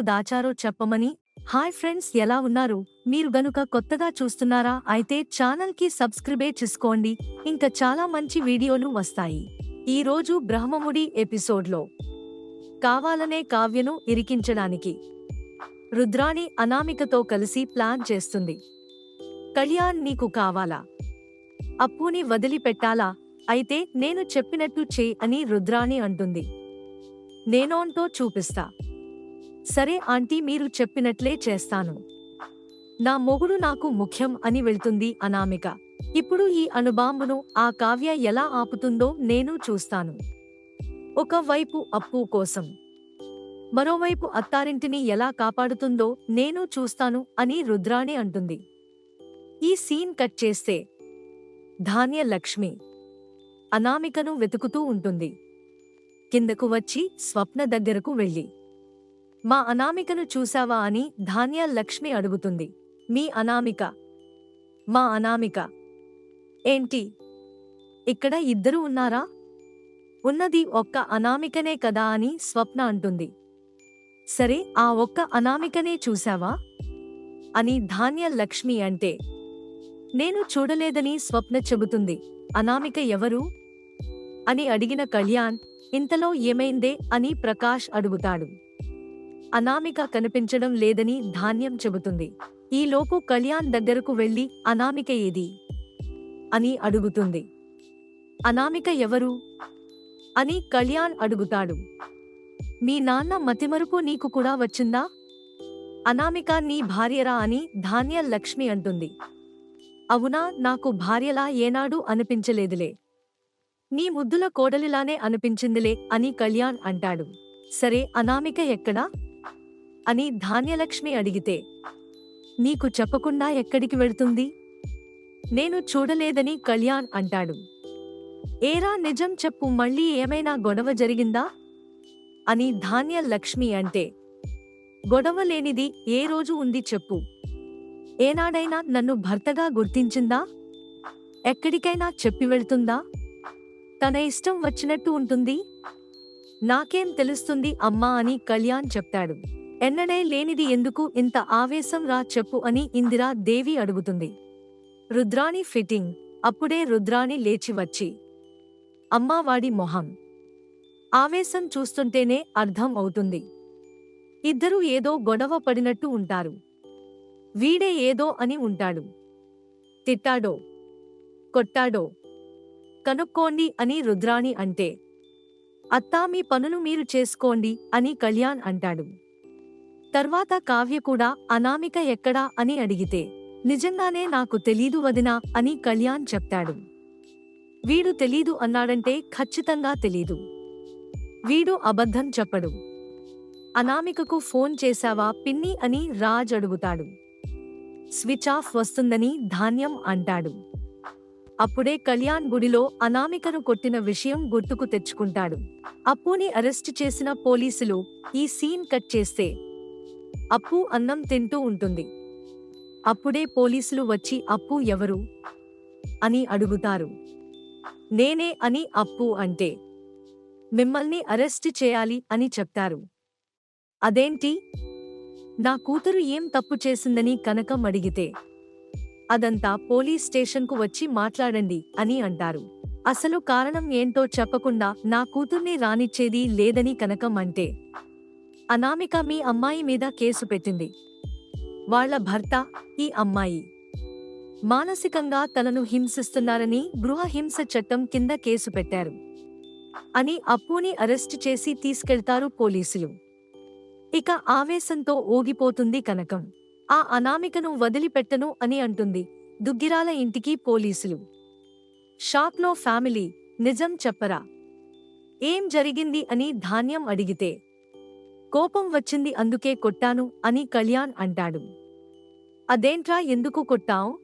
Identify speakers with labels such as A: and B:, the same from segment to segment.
A: ఎందుకు దాచారో చెప్పమని. Hi friends ఎలా ఉన్నారు? మీరు గనుక కొత్తగా చూస్తున్నారా అయితే ఛానల్కి సబ్స్క్రైబే చేసుకోండి. ఇంకా చాలా మంచి వీడియోలు వస్తాయి. ఈ రోజు బ్రహ్మముడి ఎపిసోడ్లో. కావాలనే కావ్యను ఇరికించడానికి. రుద్రాణి అనామికతో కలిసి ప్లాన్ చేస్తుంది. కళ్యాణ్ నీకు కావాలా? అప్పుని వదిలిపెట్టాలా? అయితే నేను చెప్పినట్టు చెయ్యి అని రుద్రాణి అంటుంది. నేనోంటో చూపిస్తా. సరే ఆంటీ మీరు చెప్పినట్లే చేస్తాను. నా మొగుడు నాకు ముఖ్యం అని వెళ్తుంది అనామిక. ఇప్పుడు ఈ అణుబాంబును ఆ కావ్య ఎలా ఆపుతుందో నేను చూస్తాను. ఒకవైపు అప్పు కోసం. మరోవైపు అత్తారింటిని ఎలా కాపాడుతుందో నేను చూస్తాను అని రుద్రాణి అంటుంది. ఈ సీన్ కట్ చేస్తే. ధాన్య లక్ష్మి. అనామికను వెతుకుతూ ఉంటుంది. కిందకు వచ్చి స్వప్న దగ్గరకు వెళ్ళి. మా అనామికను చూశావా అని ధాన్య లక్ష్మి అడుగుతుంది. మీ అనామిక. మా అనామిక. ఏంటి? ఇక్కడ ఇద్దరు ఉన్నారా? ఉన్నది ఒక్క అనామికనే కదా అని స్వప్న అంటుంది. సరే ఆ ఒక్క అనామికనే చూశావా? అని ధాన్య లక్ష్మి అంటే నేను చూడలేదని స్వప్న చెబుతుంది. అనామిక ఎవరు? అని అడిగిన కళ్యాణ్ ఇంతలో ఏమైందే అని ప్రకాష్ అడుగుతాడు. అనామిక కనిపించడం లేదని ధాన్యం చెబుతుంది. ఈలోపు కళ్యాణ్ దగ్గరకు వెళ్ళి అనామిక ఏది? అని అడుగుతుంది. అనామిక ఎవరు? అని కళ్యాణ్ అడుగుతాడు. మీ నాన్న మతిమరుపు నీకు కూడా వచ్చిందా? అనామిక నీ భార్యరా అని ధాన్య లక్ష్మి అంటుంది. అవునా నాకు భార్యలా ఏనాడు అనిపించలేదులే. నీ ముద్దుల కోడలిలానే అనిపించిందిలే అని కళ్యాణ్ అంటాడు. సరే అనామిక ఎక్కడా? అని ధాన్యలక్ష్మి అడిగితే నీకు చెప్పకుండా ఎక్కడికి వెళ్తుంది? నేను చూడలేదని కళ్యాణ్ అంటాడు. ఏరా నిజం చెప్పు మళ్ళీ ఏమైనా గొడవ జరిగిందా అని ధాన్య లక్ష్మి అంటే గొడవ లేనిది ఏ రోజు ఉంది చెప్పు. ఏనాడైనా నన్ను భర్తగా గుర్తించిందా? ఎక్కడికైనా చెప్పి వెళ్తుందా? తన ఇష్టం వచ్చినట్టు ఉంటుంది? నాకేం తెలుస్తుంది అమ్మా అని కళ్యాణ్ చెప్తాడు. ఎన్నడే లేనిది ఎందుకు ఇంత ఆవేశం రా చెప్పు అని ఇందిరా దేవి అడుగుతుంది. రుద్రాణి ఫిట్టింగ్. అప్పుడే రుద్రాణి లేచి వచ్చి. అమ్మావాడి మొహం. ఆవేశం చూస్తుంటేనే అర్థం అవుతుంది. ఇద్దరూ ఏదో గొడవ పడినట్టు ఉంటారు. వీడే ఏదో అని ఉంటాడు. తిట్టాడో. కొట్టాడో. కనుక్కోండి అని రుద్రాణి అంటే. అత్తా మీ పనులు మీరు చేసుకోండి అని కళ్యాణ్ అంటాడు. తర్వాత కావ్య కూడా అనామిక ఎక్కడా? అని అడిగితే నిజంగానే నాకు తెలీదు వదినా అని కళ్యాణ్ చెప్తాడు. వీడు తెలీదు అన్నాడంటే ఖచ్చితంగా తెలీదు. వీడు అబద్ధం చెప్పడు. అనామికకు ఫోన్ చేశావా పిన్ని? అని రాజ్ అడుగుతాడు. స్విచ్ ఆఫ్ వస్తుందని ధాన్యం అంటాడు. అప్పుడే కళ్యాణ్ గుడిలో అనామికను కొట్టిన విషయం గుర్తుకు తెచ్చుకుంటాడు. అప్పుని అరెస్ట్ చేసిన పోలీసులు ఈ సీన్ కట్ చేస్తే అప్పు అన్నం తింటూ ఉంటుంది. అప్పుడే పోలీసులు వచ్చి అప్పు ఎవరు అని అడుగుతారు. నేనే అని అప్పు అంటే మిమ్మల్ని అరెస్ట్ చేయాలి అని చెప్తారు. అదేంటి? నా కూతురు ఏం తప్పు చేసిందని కనకం అడిగితే అదంతా పోలీస్ స్టేషన్కు వచ్చి మాట్లాడండి అని అంటారు. అసలు కారణం ఏంటో చెప్పకుండా నా కూతుర్ని రానిచ్చేది లేదని కనకం అంటే అనామిక మీ అమ్మాయి మీద కేసు పెట్టింది. వాళ్ళ భర్త ఈ అమ్మాయి. మానసికంగా తనను హింసిస్తున్నారని గృహ హింస చట్టం కింద కేసు పెట్టారు. అని అప్పుని అరెస్టు చేసి తీసుకెళ్తారు పోలీసులు. ఇక ఆవేశంతో ఊగిపోతుంది కనకం. ఆ అనామికను వదిలిపెట్టను అని అంటుంది దుగ్గిరాల ఇంటికి పోలీసులు. షాప్లో ఫ్యామిలీ నిజం చెప్పరా? ఏం జరిగింది అని ధాన్యం అడిగితే కోపం వచ్చింది అందుకే కొట్టాను అని కళ్యాణ్ అంటాడు. అదేంట్రా ఎందుకు కొట్టావు?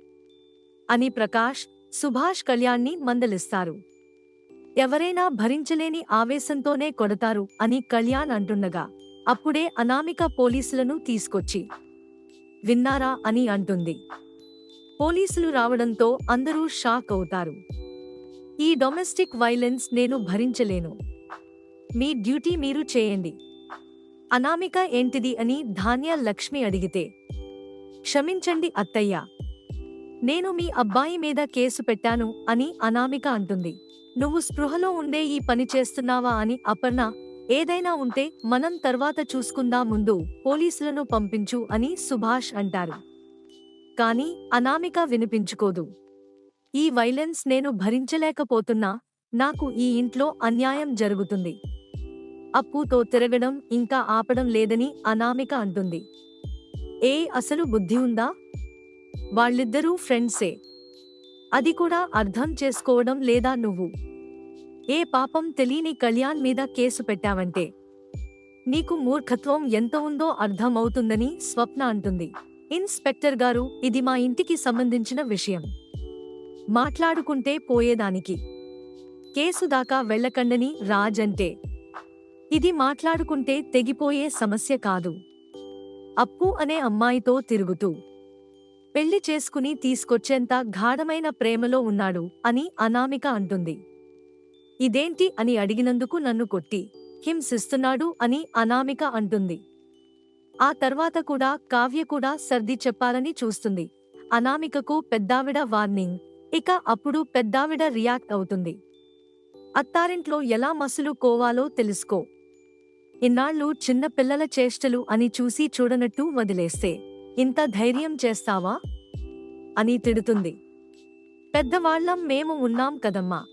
A: అని ప్రకాష్ సుభాష్ కళ్యాణ్ని మందలిస్తారు. ఎవరైనా భరించలేని ఆవేశంతోనే కొడతారు అని కళ్యాణ్ అంటుండగా అప్పుడే అనామిక పోలీసులను తీసుకొచ్చి విన్నారా? అని అంటుంది. పోలీసులు రావడంతో అందరూ షాక్ అవుతారు. ఈ డొమెస్టిక్ వైలెన్స్ నేను భరించలేను. మీ డ్యూటీ మీరు చేయండి. అనామిక ఏంటిది అని ధాన్య లక్ష్మి అడిగితే క్షమించండి అత్తయ్య నేను మీ అబ్బాయి మీద కేసు పెట్టాను అని అనామిక అంటుంది. నువ్వు స్పృహలో ఉండే ఈ పని చేస్తున్నావా అని అపర్ణ ఏదైనా ఉంటే మనం తర్వాత చూసుకుందా ముందు పోలీసులను పంపించు అని సుభాష్ అంటారు. కాని అనామిక వినిపించుకోదు. ఈ వైలెన్స్ నేను భరించలేకపోతున్నా నాకు ఈ ఇంట్లో అన్యాయం జరుగుతుంది. అప్పుతో తిరగడం ఇంకా ఆపడం లేదని అనామిక అంటుంది. ఏ అసలు బుద్ధి ఉందా? వాళ్ళిద్దరూ ఫ్రెండ్సే. అది కూడా అర్థం చేసుకోవడం లేదా నువ్వు? ఏ పాపం తెలియని కళ్యాణ్ మీద కేసు పెట్టావంటే? నీకు మూర్ఖత్వం ఎంత ఉందో అర్థమవుతుందని స్వప్న అంటుంది. ఇన్స్పెక్టర్ గారు ఇది మా ఇంటికి సంబంధించిన విషయం. మాట్లాడుకుంటే పోయేదానికి. కేసు దాకా వెళ్ళకండని రాజ్ అంటే ఇది మాట్లాడుకుంటే తెగిపోయే సమస్య కాదు. అప్పు అనే అమ్మాయితో తిరుగుతూ పెళ్ళి చేసుకుని తీసుకొచ్చేంత గాఢమైన ప్రేమలో ఉన్నాడు అని అనామిక అంటుంది. ఇదేంటి? అని అడిగినందుకు నన్ను కొట్టి హింసిస్తున్నాడు అని అనామిక అంటుంది. ఆ తర్వాత కూడా కావ్య కూడా సర్ది చెప్పాలని చూస్తుంది. అనామికకు పెద్దావిడ వార్నింగ్ ఇక అప్పుడు పెద్దావిడ రియాక్ట్ అవుతుంది. అత్తారింట్లో ఎలా మసులు కోవాలో తెలుసుకో. ఇన్నాళ్ళు చిన్న పిల్లల చేష్టలు అని చూసి చూడనట్టు వదిలేస్తే ఇంత ధైర్యం చేస్తావా? అని తిడుతుంది. పెద్దవాళ్ళం మేము ఉన్నాం కదమ్మా.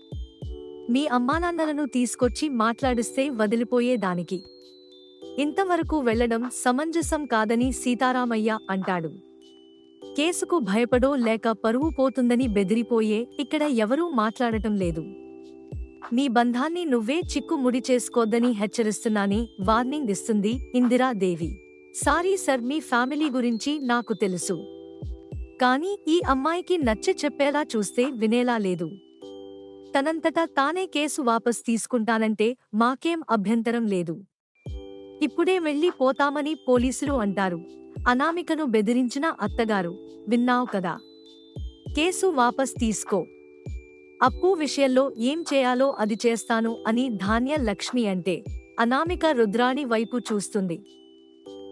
A: మీ అమ్మానాన్నలను తీసుకొచ్చి మాట్లాడిస్తే వదిలిపోయేదానికి. ఇంతవరకు వెళ్ళడం సమంజసం కాదని సీతారామయ్య అంటాడు. కేసుకు భయపడో లేక పరువు పోతుందని బెదిరిపోయే ఇక్కడ ఎవరూ మాట్లాడటం లేదు. నీ బంధాన్ని నువ్వే చిక్కు ముడి చేసుకోద్దని హెచ్చరిస్తున్నాని వార్నింగ్ ఇస్తుంది ఇందిరాదేవి సారీ సర్ మీ ఫ్యామిలీ గురించి నాకు తెలుసు. కానీ ఈ అమ్మాయికి నచ్చ చెప్పేలా చూస్తే వినేలా లేదు. తనంతటా తానే కేసు వాపస్ తీసుకుంటానంటే మాకేం అభ్యంతరం లేదు. ఇప్పుడే వెళ్ళి పోతామని పోలీసులు అంటారు. అనామికను బెదిరించిన అత్తగారు విన్నావు కదా. కేసు వాపస్ తీసుకో. అప్పు విషయంలో ఏం చేయాలో అది చేస్తాను అని ధాన్య లక్ష్మి అంటే అనామిక రుద్రాణి వైపు చూస్తుంది.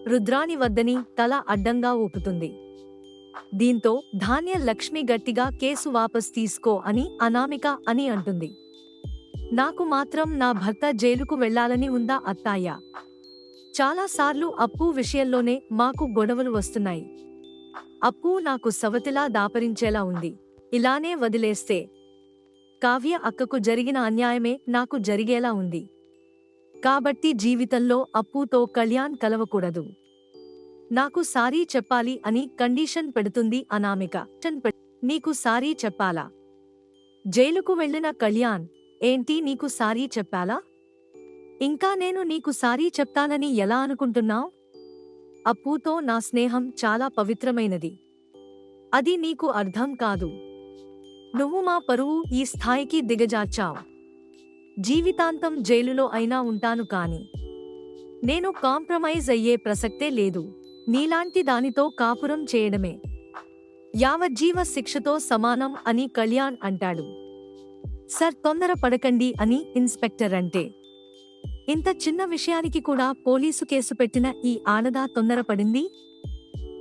A: రుద్రాణి వద్దని తల అడ్డంగా ఊపుతుంది. దీంతో ధాన్య లక్ష్మి గట్టిగా కేసు వాపస్ తీసుకో అని అనామిక అని అంటుంది. నాకు మాత్రం నా భర్త జైలుకు వెళ్ళాలని ఉందా అత్తాయ? చాలాసార్లు అప్పు విషయంలోనే మాకు గొడవలు వస్తున్నాయి. అప్పు నాకు సవతిలా దాపరించేలా ఉంది. ఇలానే వదిలేస్తే కావ్య అక్కకు జరిగిన అన్యాయమే నాకు జరిగేలా ఉంది. కాబట్టి జీవితంలో అప్పుతో కళ్యాణ్ కలవకూడదు. నాకు సారీ చెప్పాలి అని కండిషన్ పెడుతుంది అనామిక. నీకు సారీ చెప్పాలా? జైలుకు వెళ్ళిన కళ్యాణ్ ఏంటి నీకు సారీ చెప్పాలా? ఇంకా నేను నీకు సారీ చెప్తానని ఎలా అనుకుంటున్నావ్? అప్పుతో నా స్నేహం చాలా పవిత్రమైనది. అది నీకు అర్థం కాదు. నువ్వు మా పరువు ఈ స్థాయికి దిగజార్చావు. జీవితాంతం జైలులో అయినా ఉంటాను కాని నేను కాంప్రమైజ్ అయ్యే ప్రసక్తే లేదు. నీలాంటి దానితో కాపురం చేయడమే. యావజ్జీవ శిక్షతో సమానం అని కళ్యాణ్ అంటాడు. సర్ తొందర పడకండి అని ఇన్స్పెక్టర్ అంటే. ఇంత చిన్న విషయానికి కూడా పోలీసు కేసు పెట్టిన ఈ ఆనదా తొందరపడింది?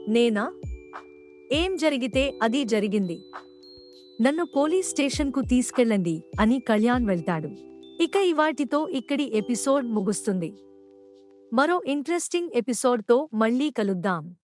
A: నేనా? ఏం జరిగితే అది జరిగింది. నన్ను పోలీస్ స్టేషన్కు తీసుకెళ్ళండి అని కళ్యాణ్ వెళ్తాడు. ఇక ఇవాటితో ఇక్కడి ఎపిసోడ్ ముగుస్తుంది. మరో ఇంట్రెస్టింగ్ ఎపిసోడ్తో మళ్ళీ కలుద్దాం.